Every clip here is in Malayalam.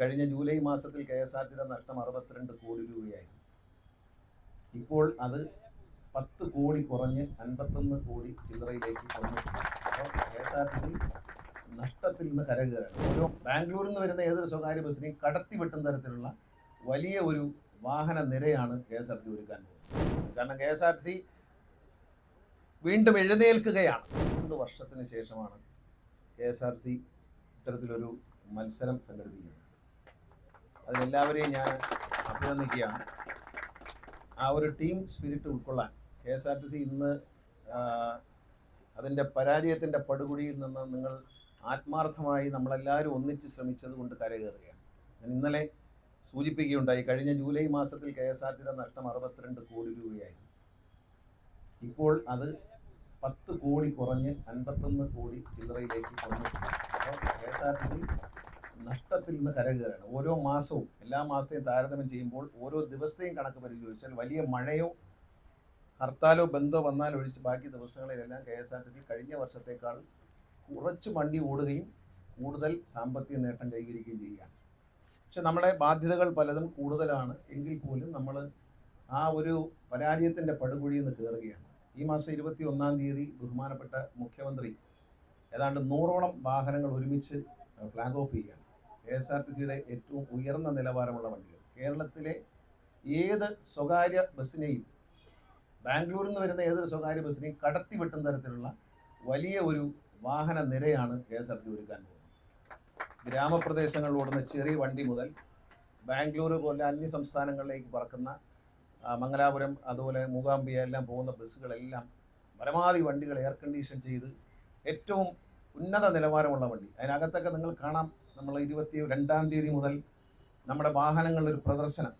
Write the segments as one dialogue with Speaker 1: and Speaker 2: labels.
Speaker 1: കഴിഞ്ഞ ജൂലൈ മാസത്തിൽ കെ എസ് ആർ ടിയുടെ നഷ്ടം അറുപത്തിരണ്ട് കോടി രൂപയായിരുന്നു. ഇപ്പോൾ അത് പത്ത് കോടി കുറഞ്ഞ് അൻപത്തൊന്ന് കോടി ചില്ലറയിലേക്ക് കുറഞ്ഞിട്ടുണ്ട് അപ്പോൾ K S R T C നഷ്ടത്തിൽ നിന്ന് കരകയറാണ്. ഓരോ ബാംഗ്ലൂരിൽ നിന്ന് വരുന്ന ഏതൊരു സ്വകാര്യ ബസ്സിനെയും കടത്തി വെട്ടുന്ന തരത്തിലുള്ള വലിയ ഒരു വാഹന നിരയാണ് കെ എസ് ആർ ടി ഒരുക്കാൻ പോകുന്നത്. കാരണം K S R T C വീണ്ടും എഴുന്നേൽക്കുകയാണ്. രണ്ട് വർഷത്തിന് ശേഷമാണ് കെ എസ് ആർ സി ഇത്തരത്തിലൊരു മത്സരം സംഘടിപ്പിക്കുന്നത്. അതിലെല്ലാവരെയും ഞാൻ അഭിനന്ദിക്കുകയാണ്. ആ ഒരു ടീം സ്പിരിറ്റ് ഉൾക്കൊള്ളാൻ K S R T C ഇന്ന് അതിന്റെ പരാജയത്തിന്റെ പടുകുഴിയിൽ നിന്ന് നിങ്ങൾ ആത്മാർത്ഥമായി നമ്മളെല്ലാവരും ഒന്നിച്ച് ശ്രമിച്ചത് കൊണ്ട് കരകയറുകയാണ്. ഞാൻ ഇന്നലെ സൂചിപ്പിക്കുകയുണ്ടായി കഴിഞ്ഞ ജൂലൈ മാസത്തിൽ കെ എസ് ആർ ടിയുടെ നഷ്ടം അറുപത്തിരണ്ട് കോടി രൂപയായിരുന്നു. ഇപ്പോൾ അത് പത്ത് കോടി കുറഞ്ഞ് അൻപത്തൊന്ന് കോടി ചില്ലറയിലേക്ക് അപ്പോൾ K S R T C നഷ്ടത്തിൽ നിന്ന് കരകയറാണ് ഓരോ മാസവും എല്ലാ മാസത്തെയും താരതമ്യം ചെയ്യുമ്പോൾ ഓരോ ദിവസത്തെയും കണക്ക് പരിശോധിച്ചാൽ വലിയ മഴയോ ഹർത്താലോ ബന്ധോ വന്നാൽ ഒഴിച്ച് ബാക്കി ദിവസങ്ങളിലെല്ലാം K S R T C കഴിഞ്ഞ വർഷത്തേക്കാൾ കുറച്ച് വണ്ടി ഓടുകയും കൂടുതൽ സാമ്പത്തിക നേട്ടം കൈവരിക്കുകയും ചെയ്യുകയാണ്. പക്ഷെ നമ്മുടെ ബാധ്യതകൾ പലതും കൂടുതലാണ് എങ്കിൽ പോലും നമ്മൾ ആ ഒരു പരാജയത്തിന്റെ പടുകുഴിയിൽ നിന്ന് കയറുകയാണ്. ഈ മാസം ഇരുപത്തി ഒന്നാം തീയതി ബഹുമാനപ്പെട്ട മുഖ്യമന്ത്രി ഏതാണ്ട് നൂറോളം വാഹനങ്ങൾ ഒരുമിച്ച് ഫ്ലാഗ് ഓഫ് ചെയ്യുകയാണ്. കെ എസ് ആർ ടി സിയുടെ ഏറ്റവും ഉയർന്ന നിലവാരമുള്ള വണ്ടികൾ. കേരളത്തിലെ ഏത് സ്വകാര്യ ബസ്സിനെയും ബാംഗ്ലൂരിൽ നിന്ന് വരുന്ന ഏതൊരു സ്വകാര്യ ബസ്സിനെയും കടത്തി വെട്ടുന്ന തരത്തിലുള്ള വലിയ ഒരു വാഹന നിരയാണ് കെ എസ് ആർ ടി ഒരുക്കാൻ പോകുന്നത്. ഗ്രാമപ്രദേശങ്ങളിൽ ഓടുന്ന ചെറിയ വണ്ടി മുതൽ ബാംഗ്ലൂർ പോലെ അന്യ സംസ്ഥാനങ്ങളിലേക്ക് പറക്കുന്ന മംഗലാപുരം അതുപോലെ മൂകാംബിയ എല്ലാം പോകുന്ന ബസ്സുകളെല്ലാം പരമാവധി വണ്ടികൾ എയർ കണ്ടീഷൻ ചെയ്ത് ഏറ്റവും ഉന്നത നിലവാരമുള്ള വണ്ടി. അതിനകത്തൊക്കെ നിങ്ങൾ കാണാം നമ്മൾ ഇരുപത്തി രണ്ടാം തീയതി മുതൽ നമ്മുടെ വാഹനങ്ങളുടെ ഒരു പ്രദർശനം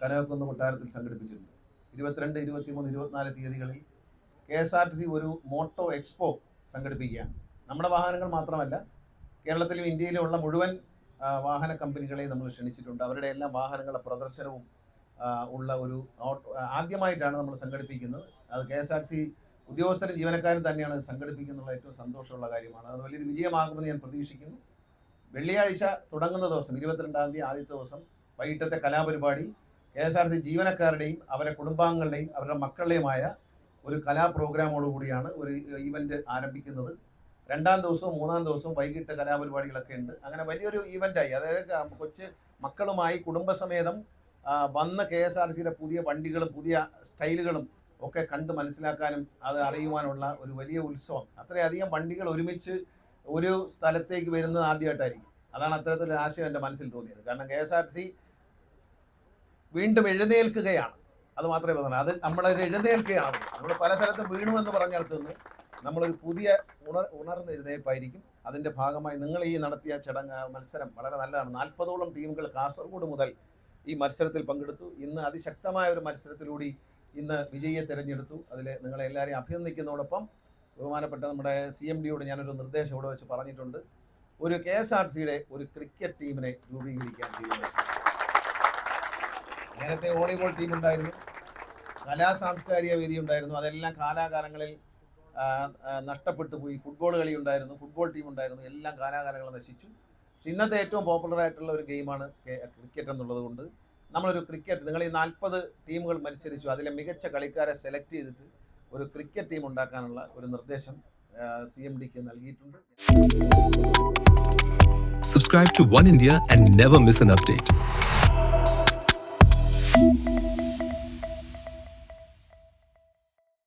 Speaker 1: കനകക്കുന്ന് കൊട്ടാരത്തിൽ സംഘടിപ്പിച്ചിട്ടുണ്ട്. ഇരുപത്തിരണ്ട് ഇരുപത്തിമൂന്ന് ഇരുപത്തിനാല് തീയതികളിൽ K S R T C ഒരു മോട്ടോ എക്സ്പോ സംഘടിപ്പിക്കുകയാണ്. നമ്മുടെ വാഹനങ്ങൾ മാത്രമല്ല കേരളത്തിലും ഇന്ത്യയിലുമുള്ള മുഴുവൻ വാഹന കമ്പനികളെ നമ്മൾ ക്ഷണിച്ചിട്ടുണ്ട്. അവരുടെ എല്ലാ വാഹനങ്ങളുടെ പ്രദർശനവും ഉള്ള ഒരു ആദ്യമായിട്ടാണ് നമ്മൾ സംഘടിപ്പിക്കുന്നത്. അത് K S R T C ഉദ്യോഗസ്ഥരും ജീവനക്കാരും തന്നെയാണ് സംഘടിപ്പിക്കുന്നുള്ള ഏറ്റവും സന്തോഷമുള്ള കാര്യമാണ്. അത് വലിയൊരു വിജയമാകുമെന്ന് ഞാൻ പ്രതീക്ഷിക്കുന്നു. വെള്ളിയാഴ്ച തുടങ്ങുന്ന ദിവസം ഇരുപത്തിരണ്ടാം തീയതി ആദ്യത്തെ ദിവസം വൈകിട്ടത്തെ കലാപരിപാടി കെ എസ് ആർ സി ജീവനക്കാരുടെയും അവരുടെ കുടുംബാംഗങ്ങളുടെയും അവരുടെ മക്കളുടെയുമായ ഒരു കലാ പ്രോഗ്രാമോടുകൂടിയാണ് ഒരു ഈവന്റ് ആരംഭിക്കുന്നത്. രണ്ടാം ദിവസവും മൂന്നാം ദിവസവും വൈകിട്ട് കലാപരിപാടികളൊക്കെ ഉണ്ട്. അങ്ങനെ വലിയൊരു ഈവന്റായി അതായത് കൊച്ച് മക്കളുമായി കുടുംബസമേതം വന്ന് കെ എസ് ആർ സിയുടെ പുതിയ വണ്ടികളും പുതിയ സ്റ്റൈലുകളും ഒക്കെ കണ്ട് മനസ്സിലാക്കാനും അത് അറിയുവാനുള്ള ഒരു വലിയ ഉത്സവം. അത്രയധികം വണ്ടികൾ ഒരുമിച്ച് ഒരു സ്ഥലത്തേക്ക് വരുന്നത് ആദ്യമായിട്ടായിരിക്കും. അതാണ് അത്തരത്തിലൊരു ആശയം എന്റെ മനസ്സിൽ തോന്നിയത്. കാരണം K S R T C വീണ്ടും എഴുന്നേൽക്കുകയാണ്. അത് മാത്രമേ പറഞ്ഞു അത് നമ്മളൊരു എഴുന്നേൽക്കുകയാണ്. നമ്മൾ പല സ്ഥലത്തും വീണു എന്ന് പറഞ്ഞിടത്ത് നിന്ന് നമ്മളൊരു പുതിയ ഉണർ ഉണർന്ന എഴുന്നേൽപ്പായിരിക്കും അതിന്റെ ഭാഗമായി നിങ്ങൾ ഈ നടത്തിയ ചടങ്ങ് മത്സരം വളരെ നല്ലതാണ്. നാൽപ്പതോളം ടീമുകൾ കാസർഗോഡ് മുതൽ ഈ മത്സരത്തിൽ പങ്കെടുത്തു. ഇന്ന് അതിശക്തമായ ഒരു മത്സരത്തിലൂടി ഇന്ന് വിജയിയെ തിരഞ്ഞെടുത്തു. അതിൽ നിങ്ങളെല്ലാവരെയും അഭിനന്ദിക്കുന്നതോടൊപ്പം ബഹുമാനപ്പെട്ട നമ്മുടെ സി എം ഡിയോട് ഞാനൊരു നിർദ്ദേശം ഇവിടെ വെച്ച് പറഞ്ഞിട്ടുണ്ട്. ഒരു കെ എസ് ആർ സിയുടെ ഒരു ക്രിക്കറ്റ് ടീമിനെ രൂപീകരിക്കാൻ തീരുമാനിച്ചു. നേരത്തെ വോളിബോൾ ടീം ഉണ്ടായിരുന്നു. കലാ സാംസ്കാരിക വേദി ഉണ്ടായിരുന്നു. അതെല്ലാം കാലാകാലങ്ങളിൽ നഷ്ടപ്പെട്ടു പോയി. ഫുട്ബോൾ കളി ഉണ്ടായിരുന്നു. ഫുട്ബോൾ ടീം ഉണ്ടായിരുന്നു. എല്ലാം കാലാകാലങ്ങൾ നശിച്ചു. പക്ഷെ ഇന്നത്തെ ഏറ്റവും പോപ്പുലർ ആയിട്ടുള്ള ഒരു ഗെയിമാണ് ക്രിക്കറ്റ് എന്നുള്ളത് കൊണ്ട് നമ്മളൊരു ക്രിക്കറ്റ് നിങ്ങൾ ഈ നാൽപ്പത് ടീമുകൾ മത്സരിച്ചു. അതിലെ മികച്ച കളിക്കാരെ സെലക്ട് ചെയ്തിട്ട് ഒരു ക്രിക്കറ്റ് ടീം ഉണ്ടാക്കാനുള്ള ഒരു നിർദ്ദേശം സി എം ഡിക്ക് നൽകിയിട്ടുണ്ട്.
Speaker 2: Subscribe to one India and never miss an update